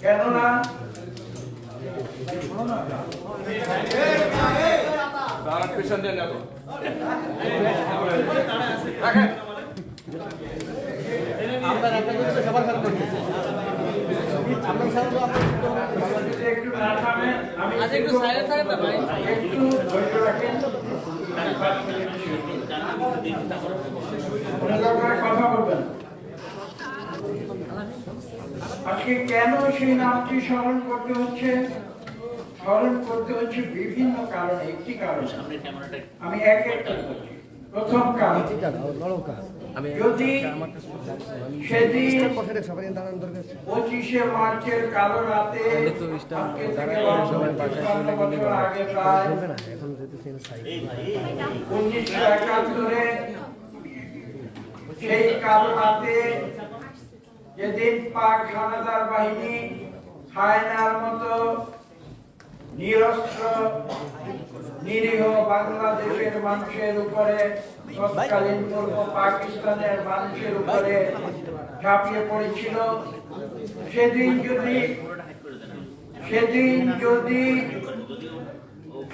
কেননা তারা একটু আচ্ছা, একটু silent থাকেন না ভাই। একটু ধৈর্য রাখেন কথা বলবেন আজকে কেন সেই নামটি স্মরণ করতে হচ্ছে? স্মরণ করতে হচ্ছে বিভিন্ন কারণে। একটি কারণ। আমি এক। প্রথম কারণ, যদি সেদিন পঁচিশে মার্চের কালো রাতে উনিশশো একাত্তরে সেই কালো রাতে যেদিন পাক হানাদার বাহিনী হায়নার মতো নিরস্ত্র, নিরীহ বাংলাদেশের মানুষের উপরে, তৎকালীন পূর্ব পাকিস্তানের মানুষের উপরে ঝাঁপিয়ে পড়েছিল। সেদিন যদি সেদিন যদি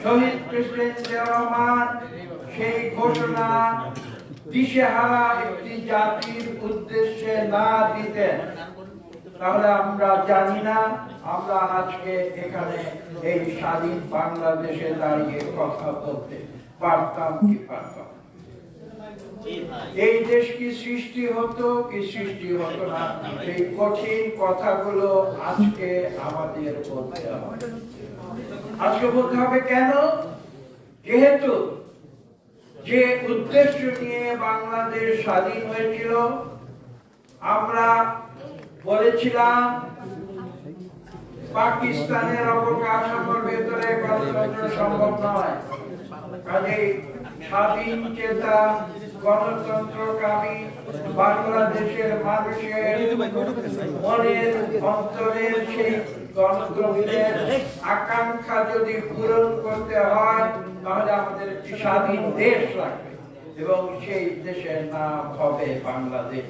শহীদ প্রেসিডেন্ট রহমান সেই ঘোষণা দিশেহারা একটি জাতির উদ্দেশ্যে না দিতেন তাহলে আমরা জানি না আমরা আজকে এখানে এই স্বাধীন বাংলাদেশে দাঁড়িয়ে কথা বলতে পারতাম কি পারতাম এই দেশ কি সৃষ্টি হতো কি সৃষ্টি হতো না এই কঠিন কথাগুলো আজকে আমাদের বলতে হবে। আজকে বলতে হবে কেন? যেহেতু যে উদ্দেশ্য নিয়ে বাংলাদেশ স্বাধীন হয়েছিল, আমরা বলেছিলাম, পাকিস্তানের অবকাঠামোর ভেতরে গণতন্ত্র সম্ভব নয়। কাজেই স্বাধীন চেতা গণতন্ত্রকামী বাংলাদেশের মানুষের মনের অন্তরের সেই গণতন্ত্রের আকাঙ্ক্ষা যদি পূরণ করতে হয় তাহলে আমাদের একটি স্বাধীন দেশ লাগবে এবং সেই দেশের নাম হবে বাংলাদেশ।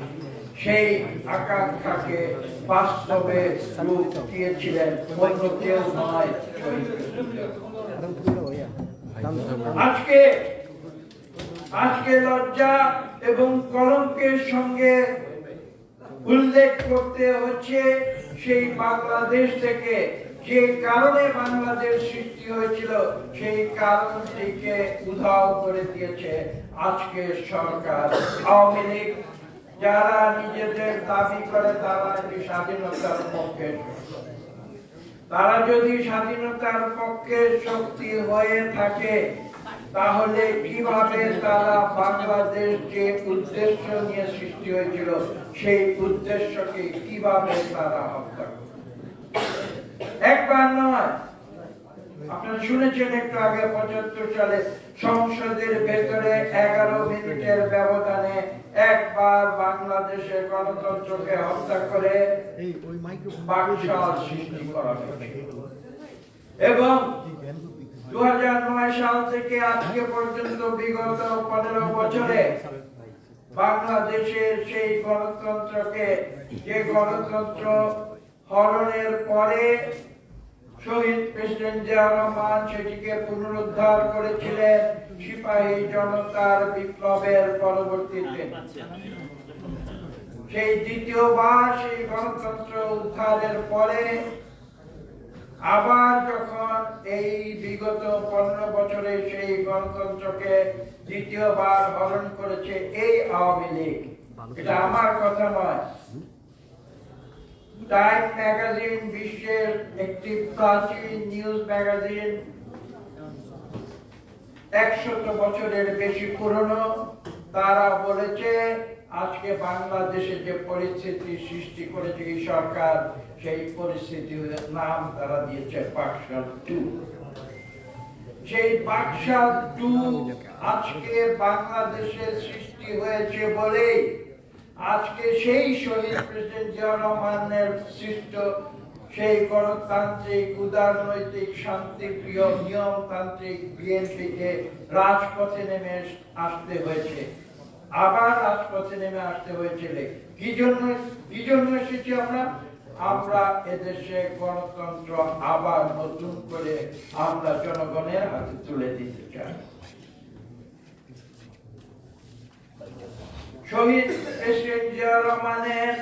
সেই আকাঙ্ক্ষাকে বাস্তবে রূপ দিয়েছিলেন অন্য কেউ নয় আজকে আজকে লজ্জা এবং কলঙ্কের সঙ্গে উল্লেখ করতে হচ্ছে সেই বাংলাদেশ থেকে যে কারণে বাংলাদেশ সৃষ্টি হয়েছিল, সেই কারণটিকে উধাও করে দিয়েছে আজকে সরকার। আওয়ামী লীগ যারা নিজেদের দাবি করে তারা একটি স্বাধীনতার পক্ষে তারা যদি স্বাধীনতার পক্ষে শক্তি হয়ে থাকে তাহলে কীভাবে তারা বাংলাদেশ যে উদ্দেশ্য নিয়ে সৃষ্টি হয়েছিল? সেই উদ্দেশ্যকে কীভাবে তারা হত্যা একবার নয়। আপনারা শুনেছেন একটু আগে পঁচাত্তর সালে সংসদের ভেতরে এগারো মিনিটের ব্যবধানে একবার বাংলাদেশের গণতন্ত্রকে হত্যা করে বাকশাল সৃষ্টি করা এবং সাল থেকে আজকে পর্যন্ত বিগত পনেরো বছরে বাংলাদেশের সেই গণতন্ত্রকে যে গণতন্ত্র হরণের পরে শহীদ প্রেসিডেন্ট সেটিকে পুনরুদ্ধার করেছিলেন সিপাহী জনতার বিপ্লবের পরবর্তীতে। সেই দ্বিতীয়বার সেই গণতন্ত্র উদ্ধারের পরে আবার যখন এই বিগত পনেরো বছরে সেই গণতন্ত্রকে দ্বিতীয়বার হরণ করেছে এই আওয়ামী লীগ, এটা আমার কথা নয়। টাইম ম্যাগাজিন বিশ্বের একটি প্রাচীন নিউজ ম্যাগাজিন একশত বছরের বেশি পুরনো, তারা বলেছে আজকে বাংলাদেশে যে পরিস্থিতি সৃষ্টি করেছে এই সরকার, সেই পরিস্থিতির নাম তারা দিয়েছে পাকশাল টু। সেই পাকশাল টু আজকে বাংলাদেশে সৃষ্টি হয়েছে বলেই আজকে সেই শহীদ প্রেসিডেন্ট রহমানের সৃষ্ট সেই গণতান্ত্রিক, উদারনৈতিক, শান্তিপ্রিয় নিয়মতান্ত্রিক বিএনপিকে রাজপথে নেমে আসতে হয়েছে। আবার রাজপথে নেমে আসতে হয়েছিল। কি জন্য কি জন্য এসেছি আমরা? আমরা এদেশে গণতন্ত্র আবার নতুন করে আমরা জনগণের হাতে তুলে দিতে চাই। শহীদ প্রেসিডেন্ট জিয়া রহমানের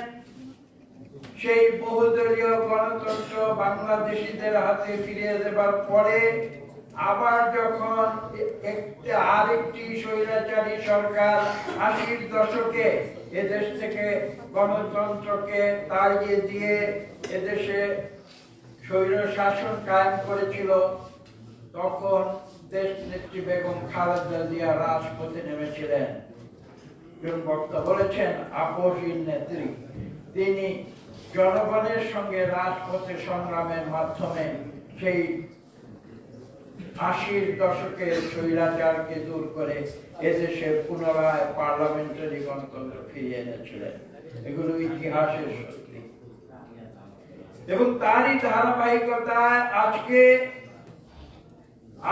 সেই বহুদলীয় গণতন্ত্র বাংলাদেশিদের হাতে ফিরিয়ে দেবার পরে আবার যখন একটি আরেকটি স্বৈরাচারী সরকার আশির দশকে এদেশ থেকে গণতন্ত্রকে তাড়িয়ে দিয়ে এদেশে স্বৈর শাসন কায়েম করেছিল, তখন দেশ নেত্রী বেগম খালেদা জিয়া রাজপথে নেমেছিলেন। বক্তা বলেছেন আপসীন নেত্রী। তিনি জনগণের সঙ্গে রাজপথে সংগ্রামের মাধ্যমে সেই আশির দশকের স্বৈরাচারকে দূর করে এদেশে পুনরায় পার্লামেন্টারি গণতন্ত্র ফিরিয়ে এনেছিলেন। এগুলো ইতিহাসের সত্যি এবং তারই ধারাবাহিকতায় আজকে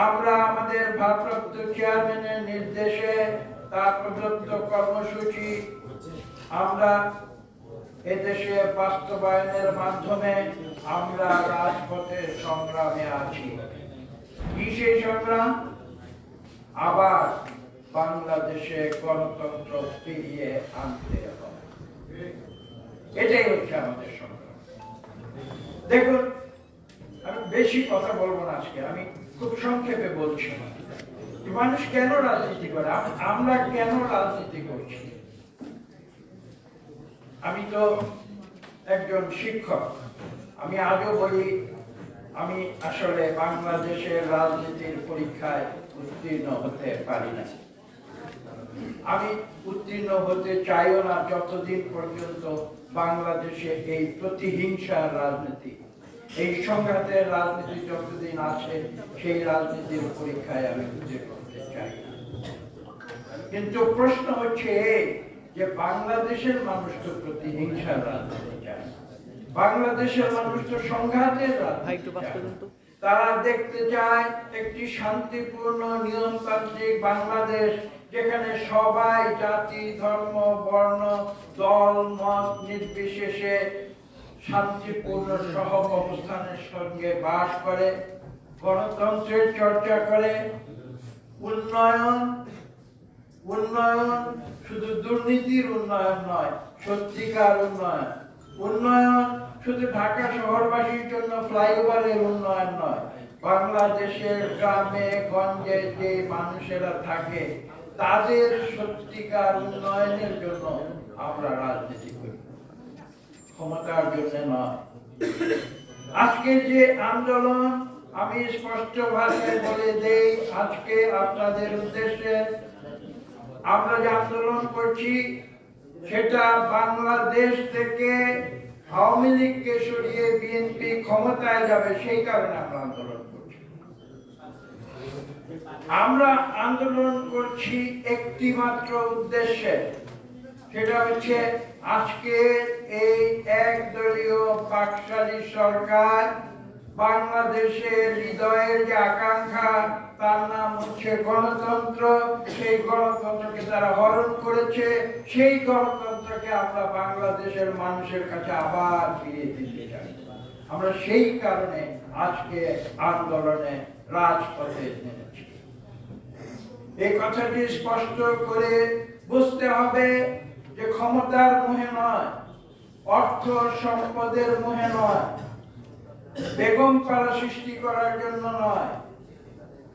আমরা আমাদের ভারপ্রাপ্ত চেয়ারম্যানের নির্দেশে তার প্রদত্ত কর্মসূচি আমরা এদেশে বাস্তবায়নের মাধ্যমে আমরা রাজপথে সংগ্রামে আছি। কি সংগ্রাম আবার বাংলাদেশে গণতন্ত্র ফিরিয়ে আনতে হবে। এটাই হচ্ছে আমাদের সংগ্রাম। দেখুন, আমি বেশি কথা বলব না আজকে, আমি খুব সংক্ষেপে বলছি। মানুষ কেন রাজনীতি করে? আম- আমরা কেন রাজনীতি করছি? আমি তো একজন শিক্ষক। আমি আজও বলি আমি আসলে বাংলাদেশের রাজনীতির পরীক্ষায় উত্তীর্ণ হতে পারি না আমি উত্তীর্ণ হতে চাইও না যতদিন পর্যন্ত বাংলাদেশে এই প্রতিহিংসার রাজনীতি, এই সংঘাতের রাজনীতি যতদিন আছে, সেই রাজনীতির পরীক্ষায় আমি উত্তীর্ণ হতে চাই না কিন্তু প্রশ্ন হচ্ছে যে বাংলাদেশের মানুষ তো প্রতিহিংসার রাজনীতি। বাংলাদেশের মানুষ তো না। তারা দেখতে চায় একটি শান্তিপূর্ণ নিয়মতান্ত্রিক বাংলাদেশ যেখানে সবাই জাতি ধর্ম বর্ণ দল মত নির্বিশেষে শান্তিপূর্ণ সহ অবস্থানের সঙ্গে বাস করে গণতন্ত্রের চর্চা করে। উন্নয়ন উন্নয়ন শুধু দুর্নীতির উন্নয়ন নয় সত্যিকার উন্নয়ন। উন্নয়ন শুধু ঢাকা শহরবাসীর জন্য ফ্লাইওভারের উন্নয়ন নয়, বাংলাদেশের গ্রামে, গঞ্জে যে মানুষেরা থাকে, তাদের সত্যিকার উন্নয়নের জন্য আমরা রাজনীতি করি। ক্ষমতার জন্য নয়। আজকে যে আন্দোলন আমি স্পষ্ট ভাষায় বলে দেই, আজকে আপনাদের উদ্দেশ্যে আমরা যে আন্দোলন করছি সেটা বাংলাদেশ থেকে আওয়ামী লীগকে সরিয়ে বিএনপি ক্ষমতায় যাবে, সেই কারণে আমরা আন্দোলন করছি। আমরা আন্দোলন করছি একটি মাত্র উদ্দেশ্যে, সেটা হচ্ছে আজকে এই একদলীয় পাকশালী সরকার বাংলাদেশের হৃদয়ের যে আকাঙ্ক্ষা, তার নাম হচ্ছে গণতন্ত্র। সেই গণতন্ত্রকে তারা হরণ করেছে। সেই গণতন্ত্রকে আমরা বাংলাদেশের মানুষের কাছে আবার ফিরিয়ে দিতে চাই। আমরা সেই কারণে আজকে আন্দোলনে রাজপথে নেমেছি। এই কথাটি স্পষ্ট করে বুঝতে হবে যে ক্ষমতার মোহে নয়, অর্থ সম্পদের মোহে নয় বেগম পাড়া সৃষ্টি করার জন্য নয়।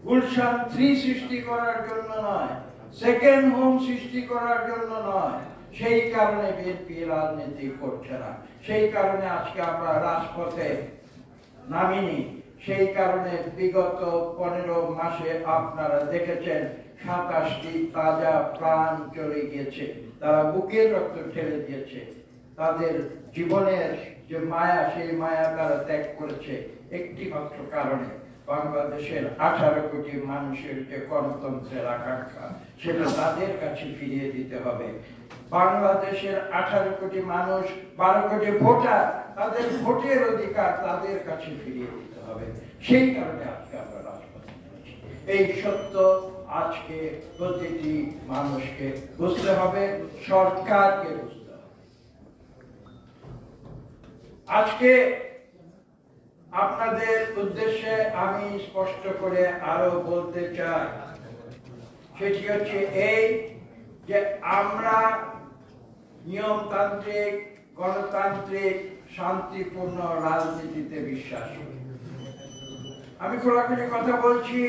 গুলশান থ্রি সৃষ্টি করার জন্য নয়। সেকেন্ড হোম সৃষ্টি করার জন্য নয়। সেই কারণে বিএনপি রাজনীতি করছে না। সেই কারণে আজকে আমরা রাজপথে নামিনি। সেই কারণে বিগত পনেরো মাসে আপনারা দেখেছেন, সাতাশটি তাজা প্রাণ চলে গিয়েছে। তারা বুকের রক্ত ঠেলে দিয়েছে। তাদের জীবনের যে মায়া, সেই মায়া তারা ত্যাগ করেছে একটি মাত্র কারণে। বাংলাদেশের আঠারো কোটি মানুষের যে গণতন্ত্রের আকাঙ্ক্ষা, সেটা তাদের কাছে ফিরিয়ে দিতে হবে। বাংলাদেশের আঠারো কোটি মানুষ, বারো কোটি ভোটার, তাদের ভোটের অধিকার তাদের কাছে ফিরিয়ে দিতে হবে। সেই কারণে আজকে আমরা রাজপথে এই সত্য আজকে প্রতিটি মানুষকে বুঝতে হবে, সরকারকে বুঝতে হবে আজকে আপনাদের উদ্দেশ্যে আমি স্পষ্ট করে আরও বলতে চাই। সেটি হচ্ছে এই যে আমরা নিয়মতান্ত্রিক, গণতান্ত্রিক, শান্তিপূর্ণ রাজনীতিতে বিশ্বাস। আমি খোলাখুলি কথা বলছি,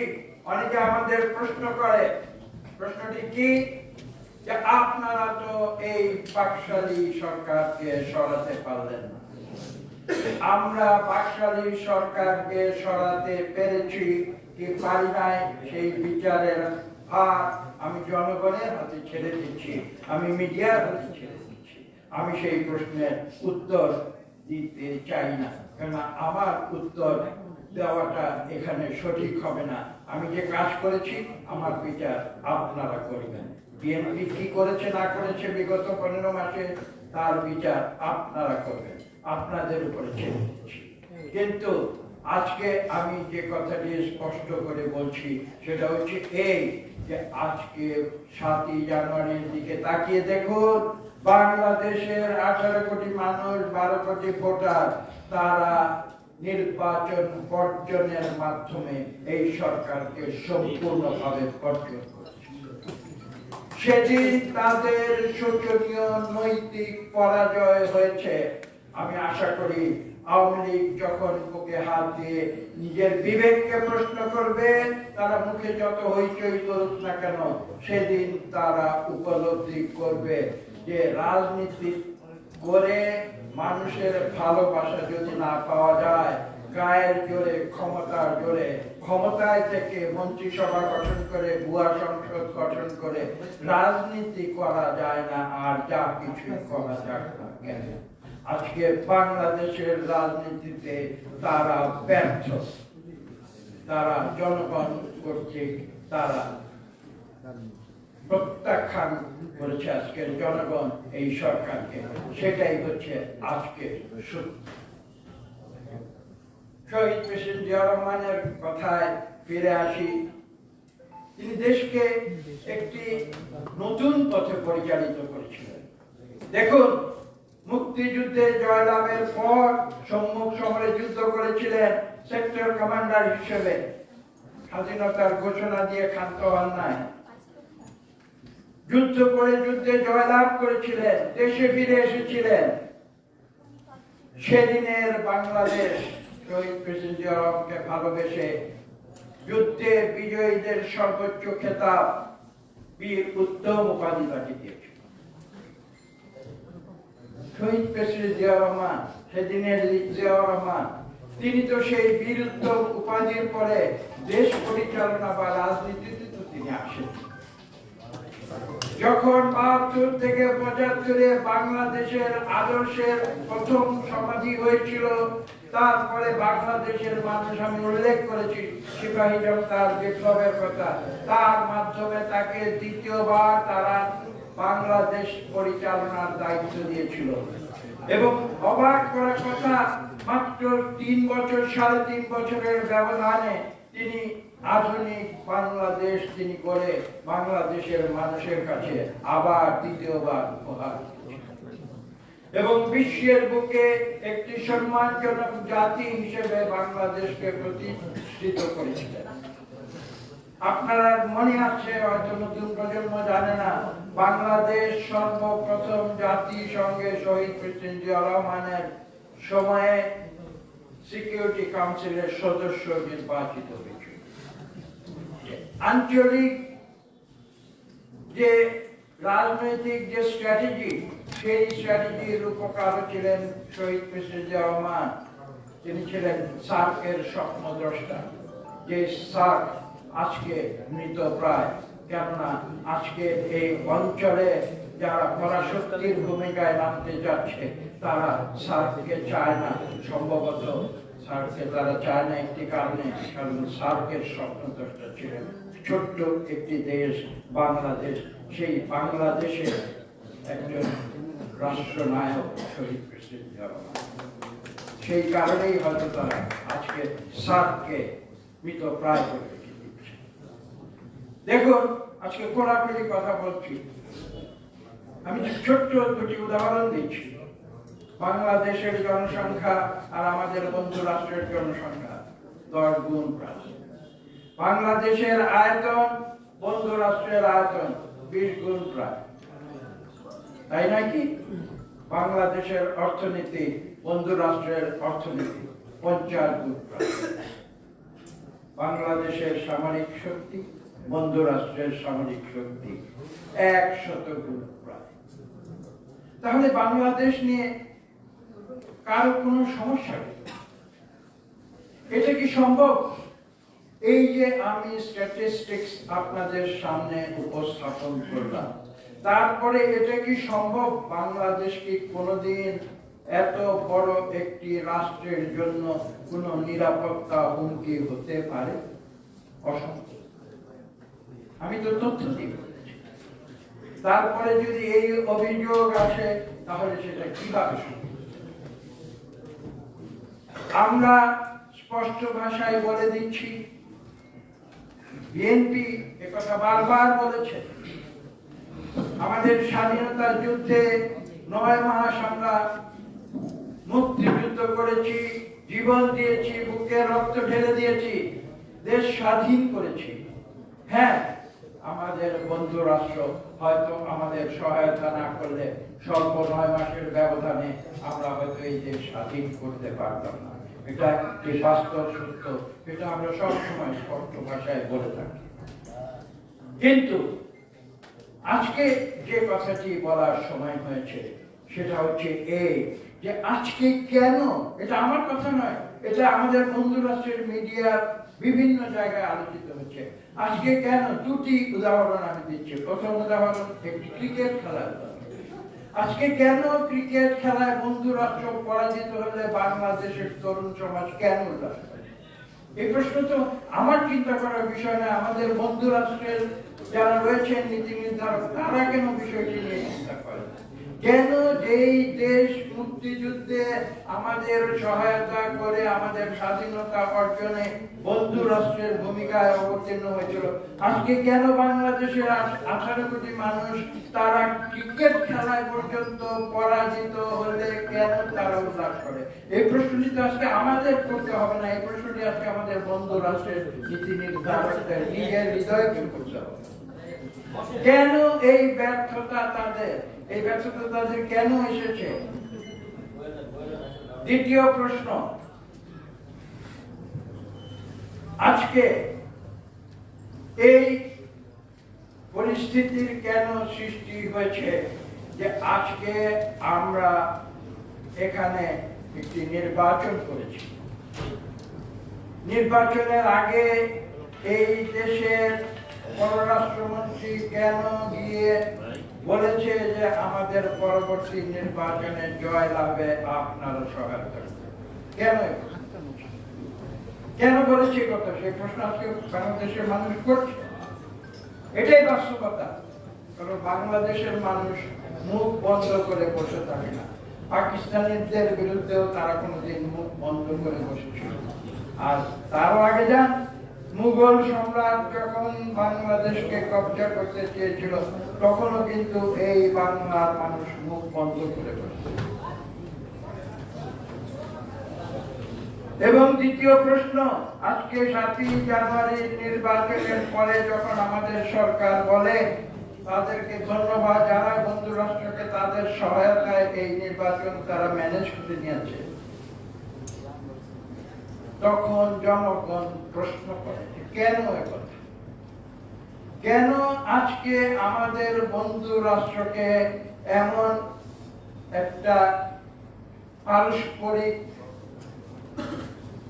অনেকে আমাদের প্রশ্ন করে। প্রশ্নটি কি? যে আপনারা তো এই পাকশালী সরকারকে সরাতে পারলেন না। আমরা পাকশালী সরকারকে সরাতে পেরেছি কি পারি নাই সেই বিচারের ভার আমি জনগণের হাতে ছেড়ে দিচ্ছি, আমি মিডিয়ার হাতে ছেড়ে দিচ্ছি। আমি সেই প্রশ্নের উত্তর দিতে চাই না, কেননা আমার উত্তর দেওয়াটা এখানে সঠিক হবে না। আমি যে কাজ করেছি, আমার বিচার আপনারা করবেন। বিএনপি কি করেছে, না করেছে বিগত পনেরো মাসে তার বিচার আপনারা করবেন, আপনাদের উপরে কিন্তু আজকে আমি যে কথাটি স্পষ্ট করে বলছি, সেটা হচ্ছে এই যে আজকে সাতই জানুয়ারির দিকে তাকিয়ে দেখুন, বাংলাদেশের আঠারো কোটি মানুষ, বারো কোটি ভোটার, তারা নির্বাচন বর্জনের মাধ্যমে এই সরকারকে সম্পূর্ণভাবে বর্জন করেছে সেদিন তাদের শোচনীয় নৈতিক পরাজয় হয়েছে। আমি আশা করি আওয়ামী লীগ যখন বুকে হাত দিয়ে নিজের বিবেককে প্রশ্ন করবে, তারা মুখে যত হইচই করুক না কেন, সেদিন তারা উপলব্ধি করবে যে রাজনীতি করে মানুষের ভালোবাসা যদি না পাওয়া যায় গায়ের জোরে ক্ষমতার জোরে, ক্ষমতায় থেকে মন্ত্রিসভা গঠন করে, ভুয়া সংসদ গঠন করে, রাজনীতি করা যায় না, আর যা কিছু করা যাক না কেন? আজকে বাংলাদেশের রাজনীতিতে তারা ব্যর্থ। তারা জনগণ কর্তৃক তারা প্রত্যাখ্যান করেছে আজকের জনগণ, এই সরকারকে। সেটাই হচ্ছে আজকে সত্য। শহীদ প্রেসিডেন্ট জিয়া রহমানের কথায় ফিরে আসি। তিনি দেশকে একটি নতুন পথে পরিচালিত করেছিলেন। দেখুন, মুক্তিযুদ্ধে জয়লাভের পর সম্মুখ সমরে যুদ্ধ করেছিলেন সেক্টর কমান্ডার হিসেবে। স্বাধীনতার ঘোষণা দিয়ে ক্ষান্ত হন নাই। যুদ্ধ করে যুদ্ধে জয়লাভ করেছিলেন, দেশে ফিরে এসেছিলেন। সেদিনের বাংলাদেশ শহীদ প্রেসিডেন্ট জিয়া রহমানকে ভালোবেসে যুদ্ধে বিজয়ীদের সর্বোচ্চ খেতাব বীর উত্তম উপাধি তাকে দিয়েছিল শহীদ প্রেসিডেন্ট জিয়া রহমান, সেদিনের জিয়া রহমান, তিনি তো সেই বীর উত্তম উপাধির পরে দেশ পরিচালনা বা রাজনীতিতে তো তিনি আসেন। যখন বাহাত্তর থেকে পঁচাত্তরে বাংলাদেশের আদর্শের প্রথম সমাধি হয়েছিল তারপরে বাংলাদেশের মানুষ আমি উল্লেখ করেছি, সিপাহী জনতার বিপ্লবের কথা, তার মাধ্যমে তাকে দ্বিতীয়বার তারা বাংলাদেশ পরিচালনার দায়িত্ব দিয়েছিল এবং অবাক করার কথা, মাত্র তিন বছর, সাড়ে তিন বছরের ব্যবধানে তিনি আধুনিক বাংলাদেশ তিনি করে বাংলাদেশের মানুষের কাছে আবার দ্বিতীয়বার উপহার। এবং বিশ্বের বুকে একটি সম্মানজনক জাতি হিসেবে বাংলাদেশকে প্রতিষ্ঠিত করেছিলেন আপনারা মনে আছে, হয়তো নতুন প্রজন্ম জানে না, বাংলাদেশ সর্বপ্রথম জাতিসংঘে শহীদ প্রেসিডেন্ট জিয়া রহমানের সময়ে সিকিউরিটি কাউন্সিলের সদস্য নির্বাচিত হয়েছিল আঞ্চলিক যে রাজনৈতিক যে স্ট্র্যাটেজি সেই স্ট্র্যাটেজির রূপকার ছিলেন শহীদ প্রেসিডেন্ট জিয়া রহমান তিনি ছিলেন সার্কের স্বপ্নদ্রষ্টা। যে সার্ক আজকে মৃত প্রায়। কেননা আজকে এই অঞ্চলে যারা পরাশক্তির ভূমিকায় নামতে যাচ্ছে, তারা সার্ককে চায় না। সম্ভবত সার্ককে তারা চায় না একটি কারণে, কারণ সার্কের স্বপ্নদ্রষ্টা ছিলেন ছোট্ট একটি দেশ, বাংলাদেশ। সেই বাংলাদেশে একজন রাষ্ট্রনায়ক শহীদ প্রেসিডেন্ট জিয়া সেই কারণেই হয়তো তারা আজকে সার্ককে মৃত প্রায় করে দিচ্ছে দেখুন, আজকে খোলাখুলি কথা বলছি, আমি ছোট্ট দুটি উদাহরণ দিচ্ছি। বাংলাদেশের জনসংখ্যা আর আমাদের বন্ধু রাষ্ট্রের জনসংখ্যা দশ গুণ প্রায়। বাংলাদেশের আয়তন বন্ধু রাষ্ট্রের আয়তন বিশ গুণ প্রায়। তাই নাকি? বাংলাদেশের অর্থনীতি বন্ধু রাষ্ট্রের অর্থনীতি, পঞ্চাশ গুণ বাংলাদেশের সামরিক শক্তি বন্ধু রাষ্ট্রের সামরিক শক্তি একশত গুণ তাহলে বাংলাদেশ নিয়ে কারও কোনো সমস্যা নেই? এটা কি সম্ভব? এই যে আমি স্ট্যাটিস্টিক্স আপনাদের সামনে উপস্থাপন করলাম তারপরে এটা কি সম্ভব? বাংলাদেশ কি কোনোদিন এত বড় একটি রাষ্ট্রের জন্য কোনো নিরাপত্তা হুমকি হতে পারে? আমি তো তথ্য বলেছি। তারপরে যদি এই অভিযোগ আসে, তাহলে সেটা কীভাবে আমরা স্পষ্ট ভাষায় বলে দিচ্ছি, বিএনপি একথা বারবার বলেছে। আমাদের স্বাধীনতার যুদ্ধে নয় মাস আমরা মুক্তিযুদ্ধ করেছি, জীবন দিয়েছি, বুকে রক্ত ঢেলে দিয়েছি, দেশ স্বাধীন করেছি। হ্যাঁ আমাদের বন্ধু রাষ্ট্র হয়তো আমাদের সহায়তা না করলে স্বল্প নয় মাসের ব্যবধানে আমরা হয়তো এই দেশ স্বাধীন করতে পারতাম না। এটা একটি বাস্তব সত্য, এটা আমরা সবসময় স্পষ্ট ভাষায় বলে থাকি। কিন্তু আজকে যে কথাটি বলার সময় হয়েছে, সেটা হচ্ছে এই যে আজকে কেন? এটা আমার কথা নয়, এটা আমাদের বন্ধু রাষ্ট্রের মিডিয়ার বিভিন্ন জায়গায় আলোচিত হচ্ছে। আজকে কেন? দুটি উদাহরণ আমি দিচ্ছি। প্রথম উদাহরণ একটি ক্রিকেট খেলার আজকে কেন ক্রিকেট খেলায় বন্ধু রাষ্ট্র পরাজিত হলে বাংলাদেশের তরুণ সমাজ কেন? এই প্রশ্ন তো আমার চিন্তা করার বিষয় না আমাদের বন্ধু রাষ্ট্রের যারা রয়েছেন নীতি নির্ধারক তারা কেন বিষয়টি নিয়ে চিন্তা করেন? কেন যেই দেশ মুক্তিযুদ্ধে আমাদের সহায়তা করে, আমাদের স্বাধীনতা অর্জনে বন্ধু রাষ্ট্রের ভূমিকায় অবতীর্ণ হয়েছিল? আজকে কেন বাংলাদেশের আঠারো কোটি মানুষ তারা ক্রিকেট খেলায় পর্যন্ত পরাজিত হলে কেন তারা উল্লাস করে? এই প্রশ্নটি তো আজকে আমাদের করতে হবে না, এই প্রশ্নটি আজকে আমাদের বন্ধু রাষ্ট্রের নীতি নির্ধারকদের নিজের হৃদয়কে করতে হবে। কেন এই ব্যর্থতা তাদের? এই ব্যর্থতা তাদের কেন এসেছে? দ্বিতীয় প্রশ্ন। আজকে এই পরিস্থিতির কেন সৃষ্টি হয়েছে যে আজকে আমরা এখানে একটি নির্বাচন করেছি? নির্বাচনের আগে এই দেশের পররাষ্ট্রমন্ত্রী কেন গিয়ে বলেছে যে আমাদের পরবর্তী নির্বাচনে জয় লাভে আপনারা সহায়তা কেন কেন বলেছে কথা? সেই প্রশ্ন আজকে বাংলাদেশের মানুষ করছে। এটাই বাস্তবতা। কারণ বাংলাদেশের মানুষ মুখ বন্ধ করে বসে থাকে না। পাকিস্তানিদের বিরুদ্ধেও তারা কোনোদিন মুখ বন্ধ করে বসেছিল। আর তারও আগে যান মুঘল সম্রাট যখন বাংলাদেশকে কবজা করতে চেয়েছিল, তখনও কিন্তু এই বাংলার মানুষ মুখ বন্ধ করে এবং দ্বিতীয় প্রশ্ন, আজকে সাতই জানুয়ারির নির্বাচনের পরে যখন আমাদের সরকার বলে, তাদেরকে ধন্যবাদ যারা বন্ধু রাষ্ট্রকে তাদের সহায়তায় এই নির্বাচন তারা ম্যানেজ করে নিয়েছে। তখন জনগণ প্রশ্ন করে কেন কথা? কেন আজকে আমাদের বন্ধু রাষ্ট্রকে এমন একটা পারস্পরিক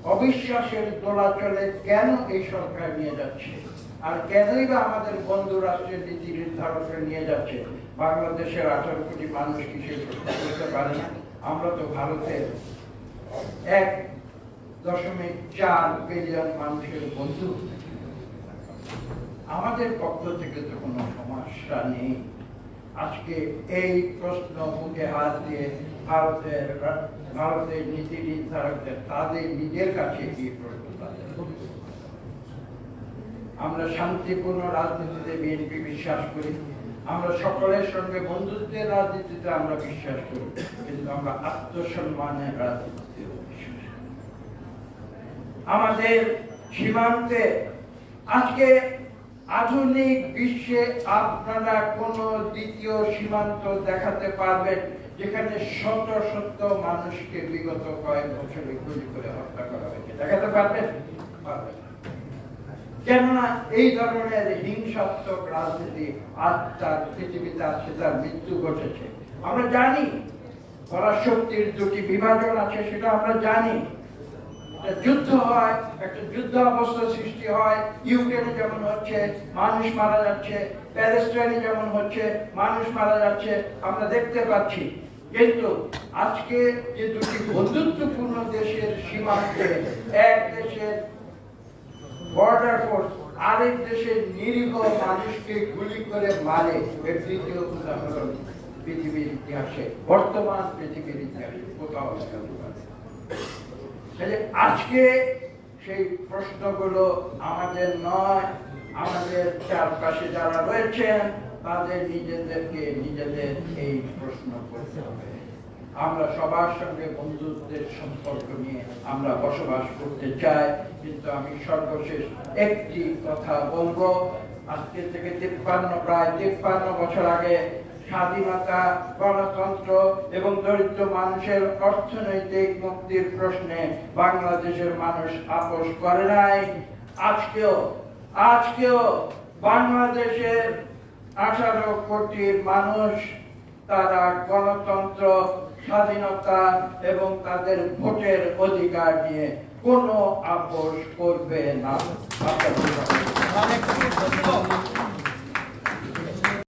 অবিশ্বাসের দোলাচলে কেন এই সরকার নিয়ে যাচ্ছে? আর কেনই বা আমাদের বন্ধু রাষ্ট্রের নীতি নির্ধারকরা নিয়ে যাচ্ছে? বাংলাদেশের আঠারো কোটি মানুষ কি প্রশ্ন করতে পারে না? আমরা তো ভারতের এক দশমিক চার বিলিয়ন মানুষের বন্ধু আমাদের পক্ষ থেকে তো কোনো সমস্যা নেই আজকে এই প্রশ্ন মুখে হাত দিয়ে ভারতের ভারতের নীতি নির্ধারকদের তাদের নিজের কাছে গিয়ে প্রশ্ন। আমরা শান্তিপূর্ণ রাজনীতিতে বিএনপি বিশ্বাস করি আমরা সকলের সঙ্গে বন্ধুত্বের রাজনীতিতে আমরা বিশ্বাস করি কিন্তু আমরা আত্মসম্মানের করি। আমাদের সীমান্তে আজকে আধুনিক বিশ্বে আপনারা কোন দ্বিতীয় সীমান্ত দেখাতে পারবেন, যেখানে শত শত মানুষকে বিগত কয়েক বছরে গুলি করে হত্যা করা হয়েছে। দেখাতে পারবেন? কেননা এই ধরনের হিংসাত্মক রাজনীতি আজ তার পৃথিবীতে আছে, তার মৃত্যু ঘটেছে। আমরা জানি, পরাশক্তির দুটি বিভাজন আছে, সেটা আমরা জানি। যুদ্ধ হয়, একটা যুদ্ধ অবস্থা সৃষ্টি হয় ইউক্রেনে যেমন হচ্ছে, মানুষ মারা যাচ্ছে, প্যালেস্টাইনে যেমন হচ্ছে, মানুষ মারা যাচ্ছে, আমরা দেখতে পাচ্ছি কিন্তু আজকে যে দুটি বন্ধুত্বপূর্ণ দেশের সীমান্তে, এক দেশের বর্ডার ফোর্স আরেক দেশের নিরীহ মানুষকে গুলি করে মারে দ্বিতীয় উদাহরণ পৃথিবীর ইতিহাসে, বর্তমান পৃথিবীর ইতিহাসে, কোথাও। তাহলে আজকে সেই প্রশ্নগুলো আমাদের নয়, আমাদের চারপাশে যারা রয়েছেন, তাদের নিজেদেরকে নিজেদের এই প্রশ্ন করতে হবে। আমরা সবার সঙ্গে বন্ধুত্বের সম্পর্ক নিয়ে আমরা বসবাস করতে চাই, কিন্তু আমি সর্বশেষ একটি কথা বলব। আজকে থেকে তিপ্পান্ন, প্রায় তিপ্পান্ন বছর আগে স্বাধীনতা, গণতন্ত্র এবং দরিদ্র মানুষের অর্থনৈতিক মুক্তির প্রশ্নে বাংলাদেশের মানুষ আপোষ করে নাই। আজকেও আজকেও বাংলাদেশের আঠারো কোটি মানুষ তারা গণতন্ত্র, স্বাধীনতা এবং তাদের ভোটের অধিকার নিয়ে কোনো আপোষ করবে না।